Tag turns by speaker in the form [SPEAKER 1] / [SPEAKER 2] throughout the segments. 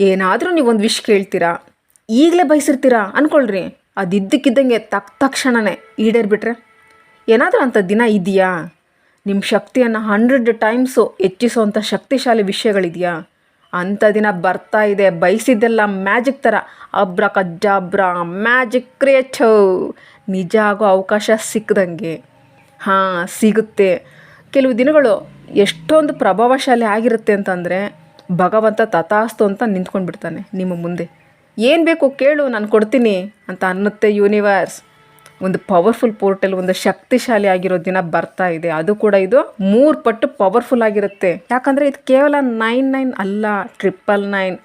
[SPEAKER 1] ಏನಾದರೂ ನೀವೊಂದು ವಿಶ್ ಕೇಳ್ತೀರಾ? ಈಗಲೇ ಬಯಸಿರ್ತೀರಾ? ಅಂದ್ಕೊಳ್ರಿ ಅದು ಇದ್ದಕ್ಕಿದ್ದಂಗೆ ತಕ್ಕ ತಕ್ಷಣವೇ ಈಡೇರಿಬಿಟ್ರೆ? ಏನಾದರೂ ಅಂಥ ದಿನ ಇದೆಯಾ? ನಿಮ್ಮ ಶಕ್ತಿಯನ್ನು ಹಂಡ್ರೆಡ್ ಟೈಮ್ಸು ಹೆಚ್ಚಿಸುವಂಥ ಶಕ್ತಿಶಾಲಿ ವಿಷಯಗಳಿದೆಯಾ? ಅಂಥ ದಿನ ಬರ್ತಾ ಇದೆ, ಬಯಸಿದ್ದೆಲ್ಲ ಮ್ಯಾಜಿಕ್ ಥರ. ಅಬ್ರಕಜ್ಜಾಬ್ರ ಮ್ಯಾಜಿಕ್ ಕ್ರಿಯೇಚೋ. ನಿಜ ಆಗೋ ಅವಕಾಶ ಸಿಕ್ಕದಂಗೆ ಹಾಂ, ಸಿಗುತ್ತೆ. ಕೆಲವು ದಿನಗಳು ಎಷ್ಟೊಂದು ಪ್ರಭಾವಶಾಲಿ ಆಗಿರುತ್ತೆ ಅಂತಂದರೆ ಭಗವಂತ ತಥಾಸ್ತು ಅಂತ ನಿಂತ್ಕೊಂಡು ಬಿಡ್ತಾನೆ ನಿಮ್ಮ ಮುಂದೆ. ಏನು ಬೇಕು ಕೇಳು, ನಾನು ಕೊಡ್ತೀನಿ ಅಂತ ಅನ್ನುತ್ತೆ ಯೂನಿವರ್ಸ್ ಒಂದು ಪವರ್ಫುಲ್ ಪೋರ್ಟಲ್ ಒಂದು ಶಕ್ತಿಶಾಲಿ ಆಗಿರೋ ದಿನ ಬರ್ತಾ ಇದೆ. ಅದು ಕೂಡ ಇದು ಮೂರು ಪಟ್ಟು ಪವರ್ಫುಲ್ ಆಗಿರುತ್ತೆ. ಯಾಕಂದರೆ ಇದು ಕೇವಲ ನೈನ್ ನೈನ್ ಅಲ್ಲ ಟ್ರಿಪ್ಪಲ್ ನೈನ್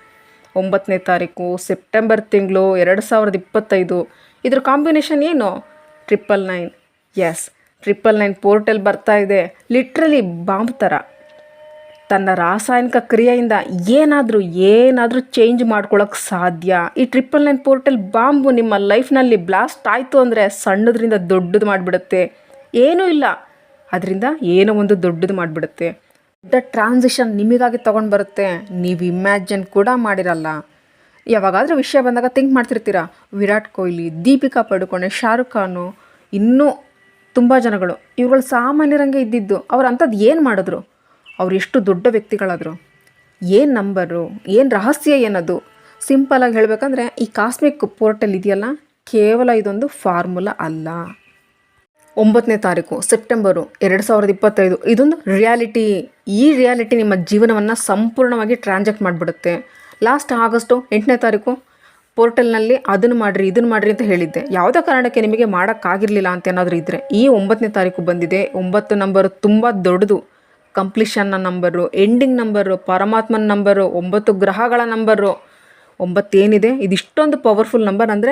[SPEAKER 1] ಒಂಬತ್ತನೇ ತಾರೀಕು ಸೆಪ್ಟೆಂಬರ್ ತಿಂಗಳು ಎರಡು ಸಾವಿರದ ಇಪ್ಪತ್ತೈದು. ಇದ್ರ ಕಾಂಬಿನೇಷನ್ ಏನು? Triple nine S triple nine portal ಬರ್ತಾ ಇದೆ. ಲಿಟ್ರಲಿ ಬಾಂಬ್ ಥರ ತನ್ನ ರಾಸಾಯನಿಕ ಕ್ರಿಯೆಯಿಂದ ಏನಾದರೂ ಏನಾದರೂ ಚೇಂಜ್ ಮಾಡ್ಕೊಳ್ಳೋಕೆ ಸಾಧ್ಯ. ಈ ಟ್ರಿಪಲ್ ನೈನ್ ಪೋರ್ಟಲ್ ಬಾಂಬು ನಿಮ್ಮ ಲೈಫ್ನಲ್ಲಿ ಬ್ಲಾಸ್ಟ್ ಆಯಿತು ಅಂದರೆ ಸಣ್ಣದ್ರಿಂದ ದೊಡ್ಡದು ಮಾಡಿಬಿಡುತ್ತೆ. ಏನೂ ಇಲ್ಲ. ಅದರಿಂದ ಏನೋ ಒಂದು ದೊಡ್ಡದು ಮಾಡಿಬಿಡುತ್ತೆ. ದೊಡ್ಡ ಟ್ರಾನ್ಸಿಷನ್ ನಿಮಗಾಗಿ ತೊಗೊಂಡು ಬರುತ್ತೆ. ನೀವು ಇಮ್ಯಾಜಿನ್ ಕೂಡ ಮಾಡಿರಲ್ಲ. ಯಾವಾಗಾದರೂ ವಿಷಯ ಬಂದಾಗ ಥಿಂಕ್ ಮಾಡ್ತಿರ್ತೀರಾ? ವಿರಾಟ್ ಕೊಹ್ಲಿ, ದೀಪಿಕಾ ಪಡುಕೋಣೆ, ಶಾರುಖ್ ಖಾನು, ಇನ್ನೂ ತುಂಬ ಜನಗಳು. ಇವುಗಳು ಸಾಮಾನ್ಯರಂಗೆ ಇದ್ದಿದ್ದು. ಅವ್ರು ಅಂಥದ್ದು ಏನು ಮಾಡಿದ್ರು? ಅವ್ರು ಎಷ್ಟು ದೊಡ್ಡ ವ್ಯಕ್ತಿಗಳಾದರು, ಏನು ನಂಬರು, ಏನು ರಹಸ್ಯ ಏನದು? ಸಿಂಪಲಾಗಿ ಹೇಳಬೇಕಂದ್ರೆ, ಈ ಕಾಸ್ಮಿಕ್ ಪೋರ್ಟಲ್ ಇದೆಯಲ್ಲ, ಕೇವಲ ಇದೊಂದು ಫಾರ್ಮುಲಾ ಅಲ್ಲ. ಒಂಬತ್ತನೇ ತಾರೀಕು ಸೆಪ್ಟೆಂಬರು ಎರಡು ಸಾವಿರದ ಇಪ್ಪತ್ತೈದು, ಇದೊಂದು ರಿಯಾಲಿಟಿ ಈ ರಿಯಾಲಿಟಿ ನಿಮ್ಮ ಜೀವನವನ್ನು ಸಂಪೂರ್ಣವಾಗಿ ಟ್ರಾನ್ಸಾಕ್ಟ್ ಮಾಡಿಬಿಡುತ್ತೆ. ಲಾಸ್ಟ್ ಆಗಸ್ಟು ಎಂಟನೇ ತಾರೀಕು ಪೋರ್ಟಲ್ನಲ್ಲಿ ಅದನ್ನು ಮಾಡಿರಿ, ಇದನ್ನು ಮಾಡಿರಿ ಅಂತ ಹೇಳಿದ್ದೆ. ಯಾವುದೇ ಕಾರಣಕ್ಕೆ ನಿಮಗೆ ಮಾಡೋಕ್ಕಾಗಿರಲಿಲ್ಲ ಅಂತ ಏನಾದರೂ ಇದ್ದರೆ ಈ ಒಂಬತ್ತನೇ ತಾರೀಕು ಬಂದಿದೆ. ಒಂಬತ್ತು ನಂಬರು ತುಂಬ ದೊಡ್ಡದು. ಕಂಪ್ಲೀಷನ್ನ ನಂಬರು ಎಂಡಿಂಗ್ ನಂಬರು ಪರಮಾತ್ಮನ ನಂಬರು ಒಂಬತ್ತು ಗ್ರಹಗಳ ನಂಬರು ಒಂಬತ್ತೇನಿದೆ? ಇದಿಷ್ಟೊಂದು ಪವರ್ಫುಲ್ ನಂಬರ್ ಅಂದರೆ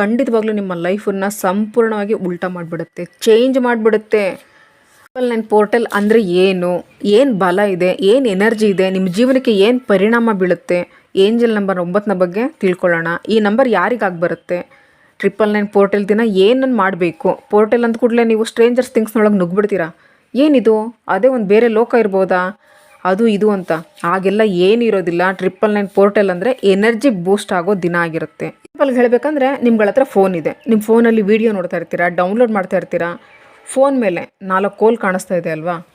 [SPEAKER 1] ಖಂಡಿತವಾಗ್ಲೂ ನಿಮ್ಮ ಲೈಫನ್ನು ಸಂಪೂರ್ಣವಾಗಿ ಉಲ್ಟಾ ಮಾಡಿಬಿಡುತ್ತೆ ಚೇಂಜ್ ಮಾಡಿಬಿಡುತ್ತೆ. ಟ್ರಿಪಲ್ ನೈನ್ ಪೋರ್ಟಲ್ ಅಂದರೆ ಏನು? ಏನು ಬಲ ಇದೆ? ಏನು ಎನರ್ಜಿ ಇದೆ? ನಿಮ್ಮ ಜೀವನಕ್ಕೆ ಏನು ಪರಿಣಾಮ ಬೀಳುತ್ತೆ? ಏಂಜಲ್ ನಂಬರ್ ಒಂಬತ್ತನ ಬಗ್ಗೆ ತಿಳ್ಕೊಳ್ಳೋಣ. ಈ ನಂಬರ್ ಯಾರಿಗಾಗಿ ಬರುತ್ತೆ? ಟ್ರಿಪಲ್ ನೈನ್ ಪೋರ್ಟಲ್ ದಿನ ಏನನ್ನು ಮಾಡಬೇಕು? ಪೋರ್ಟಲ್ ಅಂದ ಕೂಡಲೇ ನೀವು ಸ್ಟ್ರೇಂಜರ್ಸ್ ಥಿಂಗ್ಸ್ನೊಳಗೆ ನುಗ್ಬಿಡ್ತೀರಾ? ಏನಿದು? ಅದೇ ಒಂದು ಬೇರೆ ಲೋಕ ಇರ್ಬೋದಾ? ಅದು ಇದು ಅಂತ. ಆಗೆಲ್ಲ ಏನಿರೋದಿಲ್ಲ. ಟ್ರಿಪಲ್ ನೈನ್ ಪೋರ್ಟಲ್ ಅಂದರೆ ಎನರ್ಜಿ ಬೂಸ್ಟ್ ಆಗೋ ದಿನ ಆಗಿರುತ್ತೆ. ಸಿಂಪಲ್ಗೆ ಹೇಳಬೇಕಂದ್ರೆ ನಿಮ್ಗಳ ಹತ್ರ ಫೋನ್ ಇದೆ. ನಿಮ್ಮ ಫೋನಲ್ಲಿ ವೀಡಿಯೋ ನೋಡ್ತಾ ಇರ್ತೀರಾ, ಡೌನ್ಲೋಡ್ ಮಾಡ್ತಾ ಇರ್ತೀರಾ? ಫೋನ್ ಮೇಲೆ ನಾಲ್ಕು ಕೋಲ್ ಕಾಣಿಸ್ತಾ ಇದೆ ಅಲ್ವಾ?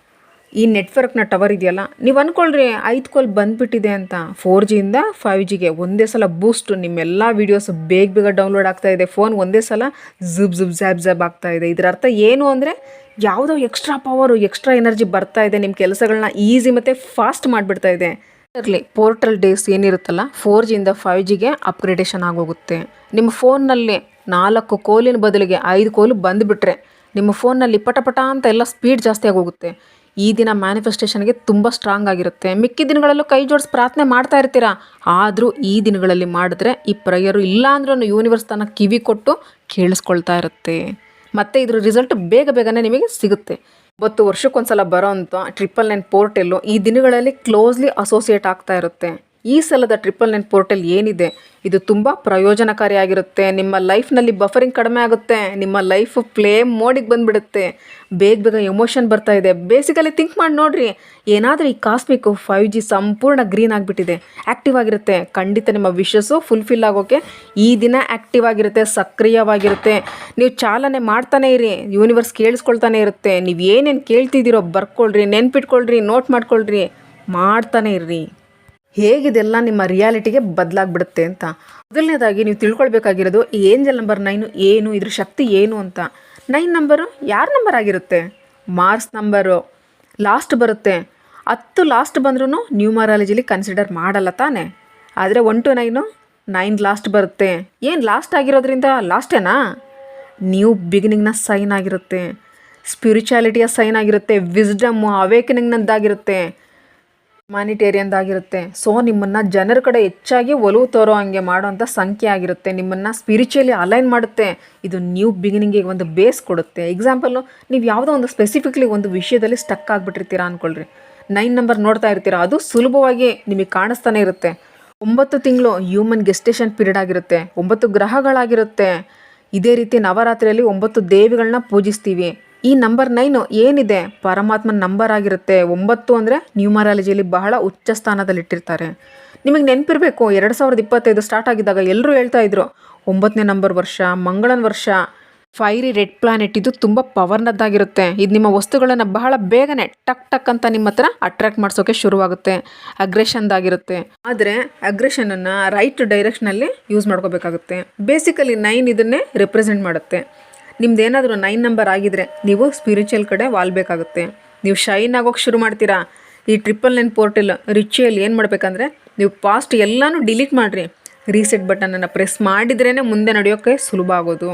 [SPEAKER 1] ಈ ನೆಟ್ವರ್ಕ್ನ ಟವರ್ ಇದೆಯಲ್ಲ, ನೀವು ಅಂದ್ಕೊಳ್ರಿ ಐದು ಕೋಲ್ ಬಂದುಬಿಟ್ಟಿದೆ ಅಂತ ಫೋರ್ ಜಿಯಿಂದ ಫೈವ್ ಜಿಗೆ ಒಂದೇ ಸಲ ಬೂಸ್ಟ್ ನಿಮ್ಮೆಲ್ಲ ವೀಡಿಯೋಸ್ ಬೇಗ ಬೇಗ ಡೌನ್ಲೋಡ್ ಆಗ್ತಾ ಇದೆ. ಫೋನ್ ಒಂದೇ ಸಲ ಝುಬ್ ಝುಬ್ ಝ್ಯಾಬ್ ಝ್ಯಾಬ್ ಆಗ್ತಾ ಇದೆ. ಇದರ ಅರ್ಥ ಏನು ಅಂದರೆ ಯಾವುದೋ ಎಕ್ಸ್ಟ್ರಾ ಪವರು, ಎಕ್ಸ್ಟ್ರಾ ಎನರ್ಜಿ ಬರ್ತಾ ಇದೆ. ನಿಮ್ಮ ಕೆಲಸಗಳನ್ನ ಈಸಿ ಮತ್ತು ಫಾಸ್ಟ್ ಮಾಡಿಬಿಡ್ತಾ ಇದೆ. ಇರಲಿ, ಪೋರ್ಟಲ್ ಡೇಸ್ ಏನಿರುತ್ತಲ್ಲ ಫೋರ್ ಜಿಯಿಂದ ಫೈವ್ ಜಿಗೆ ಅಪ್ಗ್ರೇಡೇಷನ್ ಆಗೋಗುತ್ತೆ. ನಿಮ್ಮ ಫೋನ್ನಲ್ಲಿ ನಾಲ್ಕು ಕೋಲಿನ ಬದಲಿಗೆ ಐದು ಕೋಲು ಬಂದುಬಿಟ್ರೆ ನಿಮ್ಮ ಫೋನ್ನಲ್ಲಿ ಪಟ ಪಟ ಅಂತ ಎಲ್ಲ ಸ್ಪೀಡ್ ಜಾಸ್ತಿ ಆಗೋಗುತ್ತೆ. ಈ ದಿನ ಮ್ಯಾನಿಫೆಸ್ಟೇಷನ್ಗೆ ತುಂಬ ಸ್ಟ್ರಾಂಗ್ ಆಗಿರುತ್ತೆ. ಮಿಕ್ಕಿ ದಿನಗಳಲ್ಲೂ ಕೈ ಜೋಡಿಸಿ ಪ್ರಾರ್ಥನೆ ಮಾಡ್ತಾ ಇರ್ತೀರಾ? ಆದರೂ ಈ ದಿನಗಳಲ್ಲಿ ಮಾಡಿದ್ರೆ ಈ ಪ್ರೇಯರು ಇಲ್ಲ ಅಂದ್ರೂ ಯೂನಿವರ್ಸ್ ತನ್ನ ಕಿವಿ ಕೊಟ್ಟು ಕೇಳಿಸ್ಕೊಳ್ತಾ ಇರುತ್ತೆ. ಮತ್ತು ಇದ್ರ ರಿಸಲ್ಟ್ ಬೇಗ ಬೇಗನೆ ನಿಮಗೆ ಸಿಗುತ್ತೆ. ಒಂಬತ್ತು ವರ್ಷಕ್ಕೊಂದ್ಸಲ ಬರೋ ಅಂತ ಟ್ರಿಪಲ್ ನೈನ್ ಪೋರ್ಟೆಲ್ಲು ಈ ದಿನಗಳಲ್ಲಿ ಕ್ಲೋಸ್ಲಿ ಅಸೋಸಿಯೇಟ್ ಆಗ್ತಾ ಇರುತ್ತೆ. ಈ ಸಲದ ಟ್ರಿಪಲ್ ನೈನ್ ಪೋರ್ಟಲ್ ಏನಿದೆ, ಇದು ತುಂಬ ಪ್ರಯೋಜನಕಾರಿಯಾಗಿರುತ್ತೆ. ನಿಮ್ಮ ಲೈಫ್ನಲ್ಲಿ ಬಫರಿಂಗ್ ಕಡಿಮೆ ಆಗುತ್ತೆ. ನಿಮ್ಮ ಲೈಫ್ ಪ್ಲೇ ಮೋಡಿಗೆ ಬಂದುಬಿಡುತ್ತೆ. ಬೇಗ ಬೇಗ ಎಮೋಷನ್ ಬರ್ತಾ ಇದೆ. ಬೇಸಿಕಲಿ ಥಿಂಕ್ ಮಾಡಿ ನೋಡ್ರಿ. ಏನಾದರೂ ಈ ಕಾಸ್ಮಿಕ್ ಫೈವ್ ಜಿ ಸಂಪೂರ್ಣ ಗ್ರೀನ್ ಆಗಿಬಿಟ್ಟಿದೆ. ಆ್ಯಕ್ಟಿವ್ ಆಗಿರುತ್ತೆ. ಖಂಡಿತ ನಿಮ್ಮ ವಿಶಸ್ಸು ಫುಲ್ಫಿಲ್ ಆಗೋಕ್ಕೆ ಈ ದಿನ ಆ್ಯಕ್ಟಿವ್ ಆಗಿರುತ್ತೆ, ಸಕ್ರಿಯವಾಗಿರುತ್ತೆ. ನೀವು ಚಾಲನೆ ಮಾಡ್ತಾನೆ ಇರಿ. ಯೂನಿವರ್ಸ್ ಕೇಳಿಸ್ಕೊಳ್ತಾನೆ ಇರುತ್ತೆ. ನೀವು ಏನೇನು ಕೇಳ್ತಿದ್ದೀರೋ ಬರ್ಕೊಳ್ರಿ, ನೆನ್ಪಿಟ್ಕೊಳ್ರಿ ನೋಟ್ ಮಾಡ್ಕೊಳ್ರಿ. ಮಾಡ್ತಾನೆ ಇರ್ರಿ. ಹೇಗಿದೆಲ್ಲ ನಿಮ್ಮ ರಿಯಾಲಿಟಿಗೆ ಬದಲಾಗ್ಬಿಡುತ್ತೆ ಅಂತ. ಮೊದಲನೇದಾಗಿ ನೀವು ತಿಳ್ಕೊಳ್ಬೇಕಾಗಿರೋದು ಏಂಜಲ್ ನಂಬರ್ ನೈನು ಏನು, ಇದ್ರ ಶಕ್ತಿ ಏನು ಅಂತ. ನೈನ್ ನಂಬರು ಯಾರ ನಂಬರ್ ಆಗಿರುತ್ತೆ? Mars number. ಲಾಸ್ಟ್ ಬರುತ್ತೆ. ಹತ್ತು ಲಾಸ್ಟ್ ಬಂದ್ರೂ ನ್ಯೂಮರಾಲಜಿಲಿ ಕನ್ಸಿಡರ್ ಮಾಡಲ್ಲ ತಾನೇ. ಆದರೆ one two nine nine last ಬರುತ್ತೆ. ಏನು ಲಾಸ್ಟ್ ಆಗಿರೋದ್ರಿಂದ ಲಾಸ್ಟೇನಾ? ನ್ಯೂ ಬಿಗಿನಿಂಗ್ನ ಸೈನ್ ಆಗಿರುತ್ತೆ. ಸ್ಪಿರಿಚುಯಾಲಿಟಿಯ ಸೈನ್ ಆಗಿರುತ್ತೆ. ವಿಸ್ಡಮ್ಮು ಅವೇಕನಿಂಗ್ನದ್ದಾಗಿರುತ್ತೆ. ಹ್ಯುಮಾನಿಟೇರಿಯನ್ದಾಗಿರುತ್ತೆ ಸೊ ನಿಮ್ಮನ್ನು ಜನರ ಕಡೆ ಹೆಚ್ಚಾಗಿ ಒಲವು ತೋರೋ ಹಂಗೆ ಮಾಡೋವಂಥ ಸಂಖ್ಯೆ ಆಗಿರುತ್ತೆ. ನಿಮ್ಮನ್ನು ಸ್ಪಿರಿಚುಲಿ ಅಲೈನ್ ಮಾಡುತ್ತೆ. ಇದು ನ್ಯೂ ಬಿಗಿನಿಂಗಿಗೆ ಒಂದು ಬೇಸ್ ಕೊಡುತ್ತೆ. ಎಕ್ಸಾಂಪಲ್ಲು ನೀವು ಯಾವುದೋ ಒಂದು ಸ್ಪೆಸಿಫಿಕ್ಲಿ ಒಂದು ವಿಷಯದಲ್ಲಿ ಸ್ಟಕ್ ಆಗಿಬಿಟ್ಟಿರ್ತೀರಾ ಅನ್ಕೊಳ್ರಿ. ನೈನ್ ನಂಬರ್ ನೋಡ್ತಾ ಇರ್ತೀರಾ? ಅದು ಸುಲಭವಾಗಿ ನಿಮಗೆ ಕಾಣಿಸ್ತಾನೆ ಇರುತ್ತೆ. ಒಂಬತ್ತು ತಿಂಗಳು ಹ್ಯೂಮನ್ ಗೆಸ್ಟೇಷನ್ ಪೀರಿಯಡ್ ಆಗಿರುತ್ತೆ. ಒಂಬತ್ತು ಗ್ರಹಗಳಾಗಿರುತ್ತೆ. ಇದೇ ರೀತಿ ನವರಾತ್ರಿಯಲ್ಲಿ ಒಂಬತ್ತು ದೇವಿಗಳನ್ನ ಪೂಜಿಸ್ತೀವಿ. ಈ ನಂಬರ್ ನೈನು ಏನಿದೆ? ಪರಮಾತ್ಮನ ನಂಬರ್ ಆಗಿರುತ್ತೆ. ಒಂಬತ್ತು ಅಂದರೆ ನ್ಯೂಮರಾಲಜಿಯಲ್ಲಿ ಬಹಳ ಉಚ್ಚ ಸ್ಥಾನದಲ್ಲಿಟ್ಟಿರ್ತಾರೆ ನಿಮಗೆ ನೆನಪಿರಬೇಕು, ಎರಡು ಸಾವಿರದ ಇಪ್ಪತ್ತೈದು ಸ್ಟಾರ್ಟ್ ಆಗಿದ್ದಾಗ ಎಲ್ಲರೂ ಹೇಳ್ತಾ ಇದ್ರು, ಒಂಬತ್ತನೇ ನಂಬರ್ ವರ್ಷ, ಮಂಗಳನ ವರ್ಷ ಫೈರಿ ರೆಡ್ ಪ್ಲಾನೆಟ್ ಇದು ತುಂಬ ಪವರ್ನದ್ದಾಗಿರುತ್ತೆ ಇದು ನಿಮ್ಮ ವಸ್ತುಗಳನ್ನು ಬಹಳ ಬೇಗನೆ ಟಕ್ ಟಕ್ ಅಂತ ನಿಮ್ಮ ಹತ್ರ ಅಟ್ರಾಕ್ಟ್ ಮಾಡಿಸೋಕೆ ಶುರುವಾಗುತ್ತೆ. ಅಗ್ರೆಷನ್ದಾಗಿರುತ್ತೆ ಆದರೆ ಅಗ್ರೆಷನನ್ನು ರೈಟ್ ಡೈರೆಕ್ಷನಲ್ಲಿ ಯೂಸ್ ಮಾಡ್ಕೋಬೇಕಾಗುತ್ತೆ. ಬೇಸಿಕಲಿ ನೈನ್ ಇದನ್ನೇ ರೆಪ್ರೆಸೆಂಟ್ ಮಾಡುತ್ತೆ. ನಿಮ್ದು ಏನಾದರೂ ನೈನ್ ನಂಬರ್ ಆಗಿದ್ರೆ ನೀವು ಸ್ಪಿರಿಚುವಲ್ ಕಡೆ ವಾಲ್ಬೇಕಾಗುತ್ತೆ. ನೀವು ಶೈನ್ ಆಗೋಕೆ ಶುರು ಮಾಡ್ತೀರಾ? ಈ ಟ್ರಿಪಲ್ ನೈನ್ ಪೋರ್ಟಲ್ ರಿಚುವಲ್ ಏನು ಮಾಡಬೇಕಂದ್ರೆ ನೀವು ಪಾಸ್ಟ್ ಎಲ್ಲನೂ ಡಿಲೀಟ್ ಮಾಡಿರಿ. ರೀಸೆಟ್ ಬಟನನ್ನು ಪ್ರೆಸ್ ಮಾಡಿದ್ರೇ ಮುಂದೆ ನಡೆಯೋಕ್ಕೆ ಸುಲಭ ಆಗೋದು.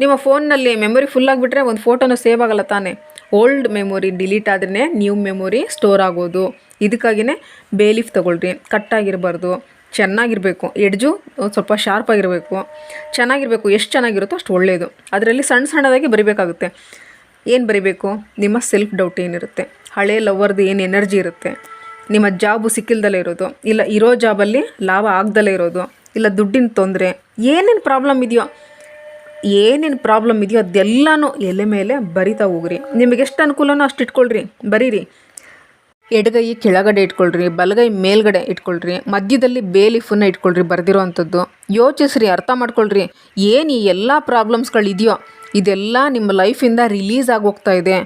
[SPEAKER 1] ನಿಮ್ಮ ಫೋನ್ನಲ್ಲಿ ಮೆಮೊರಿ ಫುಲ್ ಆಗಿಬಿಟ್ರೆ ಒಂದು ಫೋಟೋನೂ ಸೇವ್ ಆಗಲ್ಲ ತಾನೇ. ಓಲ್ಡ್ ಮೆಮೊರಿ ಡಿಲೀಟ್ ಆದ್ರೇ ನ್ಯೂ ಮೆಮೊರಿ ಸ್ಟೋರ್ ಆಗೋದು. ಇದಕ್ಕಾಗಿಯೇ ಬೇಲೀಫ್ ತೊಗೊಳ್ರಿ. ಕಟ್ಟಾಗಿರಬಾರ್ದು ಚೆನ್ನಾಗಿರಬೇಕು. ಎಡ್ಜು ಸ್ವಲ್ಪ ಶಾರ್ಪ್ ಆಗಿರಬೇಕು. ಚೆನ್ನಾಗಿರಬೇಕು. ಎಷ್ಟು ಚೆನ್ನಾಗಿರುತ್ತೋ ಅಷ್ಟು ಒಳ್ಳೆಯದು ಅದರಲ್ಲಿ ಸಣ್ಣ ಸಣ್ಣದಾಗಿ ಬರಿಬೇಕಾಗುತ್ತೆ. ಏನು ಬರಿಬೇಕು? ನಿಮ್ಮ ಸೆಲ್ಫ್ ಡೌಟ್ ಏನಿರುತ್ತೆ? ಹಳೆ ಲವರ್ದು ಏನು ಎನರ್ಜಿ ಇರುತ್ತೆ? ನಿಮ್ಮ ಜಾಬು ಸಿಕ್ಕಿಲ್ದಲೇ ಇರೋದು. ಇಲ್ಲ ಇರೋ ಜಾಬಲ್ಲಿ ಲಾಭ ಆಗ್ದಲೇ ಇರೋದು. ಇಲ್ಲ ದುಡ್ಡಿನ ತೊಂದರೆ. ಏನೇನು ಪ್ರಾಬ್ಲಮ್ ಇದೆಯೋ, ಏನೇನು ಪ್ರಾಬ್ಲಮ್ ಇದೆಯೋ ಅದೆಲ್ಲನೂ ಎಲೆ ಮೇಲೆ ಬರಿತಾ ಹೋಗ್ರಿ. ನಿಮಗೆಷ್ಟು ಅನುಕೂಲನೋ ಅಷ್ಟು ಇಟ್ಕೊಳ್ರಿ. ಬರೀರಿ. ಎಡಗೈ ಕೆಳಗಡೆ ಇಟ್ಕೊಳ್ರಿ, ಬಲಗೈ ಮೇಲ್ಗಡೆ ಇಟ್ಕೊಳ್ರಿ, ಮಧ್ಯದಲ್ಲಿ ಬೇಲಿಫನ್ನ ಇಟ್ಕೊಳ್ರಿ ಬರೆದಿರೋ ಅಂಥದ್ದು ಯೋಚಿಸ್ರಿ, ಅರ್ಥ ಮಾಡ್ಕೊಳ್ರಿ, ಏನು ಈ ಎಲ್ಲ ಪ್ರಾಬ್ಲಮ್ಸ್ಗಳಿದೆಯೋ, ಇದೆಲ್ಲ ನಿಮ್ಮ ಲೈಫಿಂದ ರಿಲೀಸ್ ಆಗೋಗ್ತಾ ಇದೆ.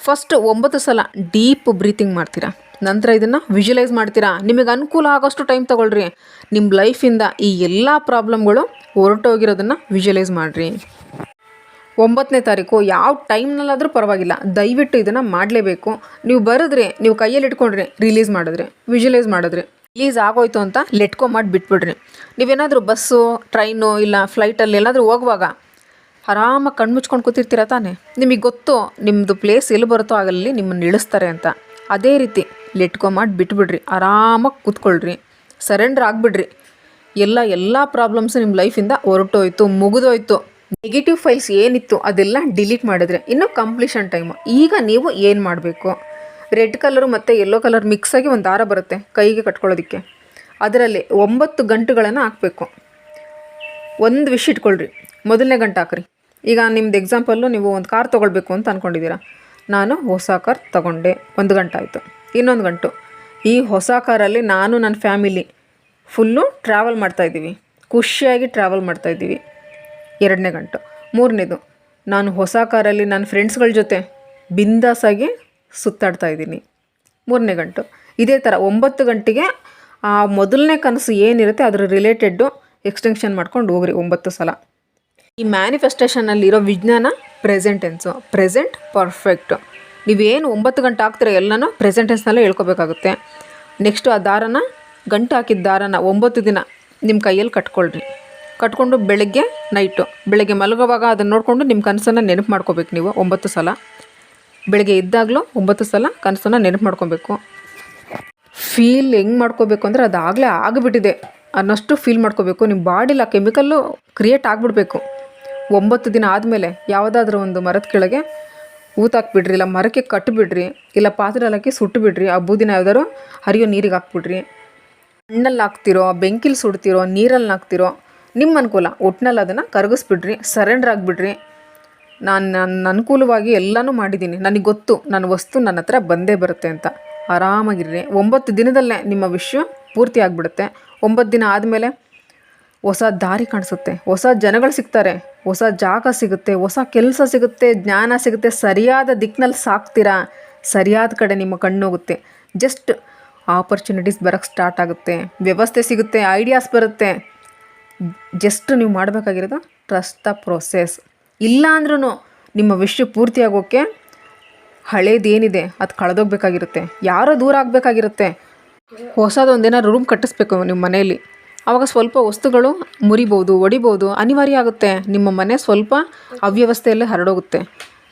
[SPEAKER 1] ಫಸ್ಟ್ ಒಂಬತ್ತು ಸಲ ಡೀಪ್ ಬ್ರೀತಿಂಗ್ ಮಾಡ್ತೀರಾ? ನಂತರ ಇದನ್ನು ವಿಜುವಲೈಸ್ ಮಾಡ್ತೀರಾ? ನಿಮಗೆ ಅನುಕೂಲ ಆಗೋಷ್ಟು ಟೈಮ್ ತೊಗೊಳ್ರಿ. ನಿಮ್ಮ ಲೈಫಿಂದ ಈ ಎಲ್ಲ ಪ್ರಾಬ್ಲಮ್ಗಳು ಹೊರಟೋಗಿರೋದನ್ನು ವಿಜುವಲೈಸ್ ಮಾಡಿರಿ. ಒಂಬತ್ತನೇ ತಾರೀಕು ಯಾವ ಟೈಮ್ನಲ್ಲಾದರೂ ಪರವಾಗಿಲ್ಲ. ದಯವಿಟ್ಟು ಇದನ್ನು ಮಾಡಲೇಬೇಕು. ನೀವು ಬರೆದ್ರೆ, ನೀವು ಕೈಯಲ್ಲಿ ಇಟ್ಕೊಂಡ್ರಿ ರಿಲೀಸ್ ಮಾಡಿದ್ರಿ ವಿಜುವಲೈಸ್ ಮಾಡಿದ್ರಿ ರಿಲೀಸ್ ಆಗೋಯ್ತು ಅಂತ ಲೆಟ್ಕೊ ಮಾಡಿ ಬಿಟ್ಬಿಡ್ರಿ. ನೀವೇನಾದರೂ ಬಸ್ಸು ಟ್ರೈನು ಇಲ್ಲ ಫ್ಲೈಟಲ್ಲಿ ಎಲ್ಲಾದರೂ ಹೋಗುವಾಗ ಆರಾಮಾಗಿ ಕಣ್ಮುಚ್ಕೊಂಡು ಕೂತಿರ್ತೀರ ತಾನೇ? ನಿಮಗೆ ಗೊತ್ತು ನಿಮ್ಮದು ಪ್ಲೇಸ್ ಎಲ್ಲಿ ಬರುತ್ತೋ ಆಗಲ್ಲಿ ನಿಮ್ಮನ್ನು ಇಳಿಸ್ತಾರೆ ಅಂತ. ಅದೇ ರೀತಿ ಲೆಟ್ಕೊ ಮಾಡಿ ಬಿಟ್ಬಿಡ್ರಿ. ಆರಾಮಾಗಿ ಕೂತ್ಕೊಳ್ರಿ. ಸರೆಂಡ್ರ್ ಆಗಿಬಿಡ್ರಿ. ಎಲ್ಲ ಎಲ್ಲ ಪ್ರಾಬ್ಲಮ್ಸು ನಿಮ್ಮ ಲೈಫಿಂದ ಹೊರಟೋಯ್ತು, ಮುಗಿದೋಯ್ತು. ನೆಗೆಟಿವ್ ಫೈಲ್ಸ್ ಏನಿತ್ತು ಅದೆಲ್ಲ ಡಿಲೀಟ್ ಮಾಡಿದ್ರೆ ಇನ್ನು ಕಂಪ್ಲೀಷನ್ ಟೈಮು ಈಗ ನೀವು ಏನು ಮಾಡಬೇಕು? ರೆಡ್ ಕಲರು ಮತ್ತು ಯೆಲ್ಲೋ ಕಲರ್ ಮಿಕ್ಸ್ ಆಗಿ ಒಂದು ದಾರ ಬರುತ್ತೆ ಕೈಗೆ ಕಟ್ಕೊಳ್ಳೋದಕ್ಕೆ. ಅದರಲ್ಲಿ ಒಂಬತ್ತು ಗಂಟುಗಳನ್ನು ಹಾಕಬೇಕು. ಒಂದು ವಿಷ್ ಇಟ್ಕೊಳ್ರಿ. ಮೊದಲನೇ ಗಂಟು ಹಾಕ್ರಿ. ಈಗ ನಿಮ್ದು ಎಕ್ಸಾಂಪಲ್ಲು ನೀವು ಒಂದು ಕಾರ್ ತೊಗೊಳ್ಬೇಕು ಅಂತ ಅಂದ್ಕೊಂಡಿದ್ದೀರಾ ನಾನು ಹೊಸ ಕಾರ್ ತಗೊಂಡೆ. ಒಂದು ಗಂಟೆ ಆಯಿತು. ಇನ್ನೊಂದು ಗಂಟು. ಈ ಹೊಸ ಕಾರಲ್ಲಿ ನಾನು ನನ್ನ ಫ್ಯಾಮಿಲಿ ಫುಲ್ಲು ಟ್ರಾವೆಲ್ ಮಾಡ್ತಾಯಿದ್ದೀವಿ ಖುಷಿಯಾಗಿ ಟ್ರಾವೆಲ್ ಮಾಡ್ತಾಯಿದ್ದೀವಿ ಎರಡನೇ ಗಂಟು. ಮೂರನೇದು, ನಾನು ಹೊಸ ಕಾರಲ್ಲಿ ನನ್ನ ಫ್ರೆಂಡ್ಸ್ಗಳ ಜೊತೆ ಬಿಂದಾಸಾಗಿ ಸುತ್ತಾಡ್ತಾ ಇದ್ದೀನಿ. ಮೂರನೇ ಗಂಟು, ಇದೇ ಥರ ಒಂಬತ್ತು ಗಂಟೆಗೆ ಆ ಮೊದಲನೇ ಕನಸು ಏನಿರುತ್ತೆ ಅದರ ರಿಲೇಟೆಡ್ಡು ಎಕ್ಸ್ಟೆನ್ಷನ್ ಮಾಡ್ಕೊಂಡು ಹೋಗ್ರಿ ಒಂಬತ್ತು ಸಲ. ಈ ಮ್ಯಾನಿಫೆಸ್ಟೇಷನಲ್ಲಿರೋ ವಿಜ್ಞಾನ ಪ್ರೆಸೆಂಟ್ ಟೆನ್ಸು ಪ್ರೆಸೆಂಟ್ ಪರ್ಫೆಕ್ಟು ನೀವೇನು ಒಂಬತ್ತು ಗಂಟೆ ಹಾಕ್ತೀರ ಎಲ್ಲನೂ ಪ್ರೆಸೆಂಟ್ ಟೆನ್ಸ್ನಲ್ಲೇ ಹೇಳ್ಕೊಬೇಕಾಗುತ್ತೆ. ನೆಕ್ಸ್ಟು ಆ ದಾರನ, ಗಂಟು ಹಾಕಿದ ದಾರನ ಒಂಬತ್ತು ದಿನ ನಿಮ್ಮ ಕೈಯಲ್ಲಿ ಕಟ್ಕೊಳ್ರಿ. ಕಟ್ಕೊಂಡು ಬೆಳಗ್ಗೆ ನೈಟು ಬೆಳಗ್ಗೆ ಮಲಗುವಾಗ ಅದನ್ನು ನೋಡಿಕೊಂಡು ನಿಮ್ಮ ಕನಸನ್ನು ನೆನಪು ಮಾಡ್ಕೋಬೇಕು ನೀವು ಒಂಬತ್ತು ಸಲ. ಬೆಳಗ್ಗೆ ಇದ್ದಾಗಲೂ ಒಂಬತ್ತು ಸಲ ಕನಸನ್ನು ನೆನಪು ಮಾಡ್ಕೊಬೇಕು. ಫೀಲ್ ಹೆಂಗೆ ಮಾಡ್ಕೋಬೇಕು ಅಂದರೆ ಅದು ಆಗಲೇ ಆಗಿಬಿಟ್ಟಿದೆ. ಅನ್ನಷ್ಟು ಫೀಲ್ ಮಾಡ್ಕೋಬೇಕು. ನಿಮ್ಮ ಬಾಡಿಲಿ ಆ ಕೆಮಿಕಲ್ಲು ಕ್ರಿಯೇಟ್ ಆಗಿಬಿಡ್ಬೇಕು. ಒಂಬತ್ತು ದಿನ ಆದಮೇಲೆ ಯಾವುದಾದ್ರೂ ಒಂದು ಮರದ ಕೆಳಗೆ ಊತಾಕ್ಬಿಡ್ರಿ ಇಲ್ಲ ಮರಕ್ಕೆ ಕಟ್ಟಿಬಿಡ್ರಿ ಇಲ್ಲ ಪಾತ್ರೆ ಹಾಕಿ ಸುಟ್ಟುಬಿಡ್ರಿ ಆ ಬೂದಿನ ಯಾವ್ದಾದ್ರು ಹರಿಯೋ ನೀರಿಗೆ ಹಾಕ್ಬಿಡ್ರಿ. ಮಣ್ಣಲ್ಲಿ ಹಾಕ್ತಿರೋ, ಬೆಂಕಿಲಿ ಸುಡ್ತಿರೋ ನೀರಲ್ಲಿ ಹಾಕ್ತಿರೋ ನಿಮ್ಮ ಅನುಕೂಲ. ಒಟ್ನಲ್ಲಿ ಅದನ್ನು ಕರಗಿಸ್ಬಿಡ್ರಿ ಸರೆಂಡರ್ ಆಗಿಬಿಡ್ರಿ. ನಾನು ನನ್ನ ಅನುಕೂಲವಾಗಿ ಎಲ್ಲನೂ ಮಾಡಿದ್ದೀನಿ. ನನಗೆ ಗೊತ್ತು ನನ್ನ ವಸ್ತು ನನ್ನ ಹತ್ರ ಬಂದೇ ಬರುತ್ತೆ ಅಂತ. ಆರಾಮಾಗಿರ್ರಿ. ಒಂಬತ್ತು ದಿನದಲ್ಲೇ ನಿಮ್ಮ ವಿಶ್ವ ಪೂರ್ತಿ ಆಗಿಬಿಡುತ್ತೆ. ಒಂಬತ್ತು ದಿನ ಆದಮೇಲೆ ಹೊಸ ದಾರಿ ಕಾಣಿಸುತ್ತೆ. ಹೊಸ ಜನಗಳು ಸಿಗ್ತಾರೆ. ಹೊಸ ಜಾಗ ಸಿಗುತ್ತೆ. ಹೊಸ ಕೆಲಸ ಸಿಗುತ್ತೆ. ಜ್ಞಾನ ಸಿಗುತ್ತೆ. ಸರಿಯಾದ ದಿಕ್ಕಿನಲ್ಲಿ ಸಾಕ್ತೀರಾ? ಸರಿಯಾದ ಕಡೆ ನಿಮ್ಮ ಕಣ್ಣೋಗುತ್ತೆ ಜಸ್ಟ್ ಆಪರ್ಚುನಿಟೀಸ್ ಬರೋಕ್ಕೆ ಸ್ಟಾರ್ಟ್ ಆಗುತ್ತೆ. ವ್ಯವಸ್ಥೆ ಸಿಗುತ್ತೆ. ಐಡಿಯಾಸ್ ಬರುತ್ತೆ. ಜಸ್ಟ್ ನೀವು ಮಾಡಬೇಕಾಗಿರೋದು ಟ್ರಸ್ಟ್ ದ ಪ್ರೊಸೆಸ್ ಇಲ್ಲಾಂದ್ರೂ ನಿಮ್ಮ ವಿಷಯ ಪೂರ್ತಿ ಆಗೋಕ್ಕೆ ಹಳೇದೇನಿದೆ, ಅದು ಕಳೆದೋಗ್ಬೇಕಾಗಿರುತ್ತೆ. ಯಾರೋ ದೂರ ಆಗಬೇಕಾಗಿರುತ್ತೆ. ಹೊಸದೊಂದೇನಾದ್ರು ರೂಮ್ ಕಟ್ಟಿಸ್ಬೇಕು ನಿಮ್ಮ ಮನೆಯಲ್ಲಿ ಆವಾಗ ಸ್ವಲ್ಪ ವಸ್ತುಗಳು ಮುರಿಬೋದು, ಒಡಿಬೋದು, ಅನಿವಾರ್ಯ ಆಗುತ್ತೆ. ನಿಮ್ಮ ಮನೆ ಸ್ವಲ್ಪ ಅವ್ಯವಸ್ಥೆಯಲ್ಲೇ ಹರಡೋಗುತ್ತೆ.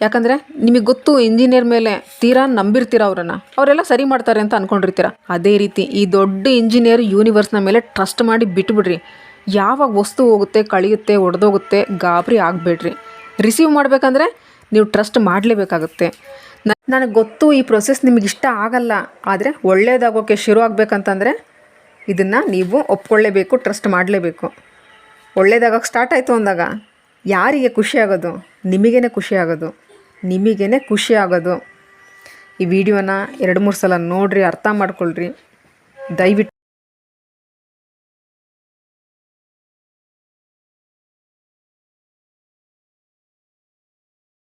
[SPEAKER 1] ಯಾಕಂದರೆ ನಿಮಗೆ ಗೊತ್ತು ಇಂಜಿನಿಯರ್ ಮೇಲೆ ತೀರಾ ನಂಬಿರ್ತೀರ ಅವರನ್ನು? ಅವರೆಲ್ಲ ಸರಿ ಮಾಡ್ತಾರೆ ಅಂತ ಅಂದ್ಕೊಂಡಿರ್ತೀರ ಅದೇ ರೀತಿ ಈ ದೊಡ್ಡ ಇಂಜಿನಿಯರ್ ಯೂನಿವರ್ಸ್ನ ಮೇಲೆ ಟ್ರಸ್ಟ್ ಮಾಡಿ ಬಿಟ್ಬಿಡ್ರಿ. ಯಾವಾಗ ವಸ್ತು ಹೋಗುತ್ತೆ, ಕಳೆಯುತ್ತೆ, ಒಡೆದೋಗುತ್ತೆ, ಗಾಬರಿ ಆಗಬೇಡ್ರಿ. ರಿಸೀವ್ ಮಾಡಬೇಕಂದ್ರೆ ನೀವು ಟ್ರಸ್ಟ್ ಮಾಡಲೇಬೇಕಾಗುತ್ತೆ. ನನಗೆ ಗೊತ್ತು ಈ ಪ್ರೊಸೆಸ್ ನಿಮಗೆ ಇಷ್ಟ ಆಗಲ್ಲ, ಆದರೆ ಒಳ್ಳೆಯದಾಗೋಕ್ಕೆ ಶುರು ಆಗಬೇಕಂತಂದರೆ ಇದನ್ನು ನೀವು ಒಪ್ಕೊಳ್ಳೇಬೇಕು ಟ್ರಸ್ಟ್ ಮಾಡಲೇಬೇಕು. ಒಳ್ಳೇದಾಗೋಕ್ಕೆ ಸ್ಟಾರ್ಟ್ ಆಯಿತು ಅಂದಾಗ ಯಾರಿಗೆ ಖುಷಿ ಆಗೋದು? ನಿಮಗೇ ಖುಷಿ ಆಗೋದು. ನಿಮಗೇ ಖುಷಿ ಆಗೋದು. ಈ ವಿಡಿಯೋನ ಎರಡು ಮೂರು ಸಲ ನೋಡಿರಿ, ಅರ್ಥ ಮಾಡ್ಕೊಳ್ರಿ. ದಯವಿಟ್ಟು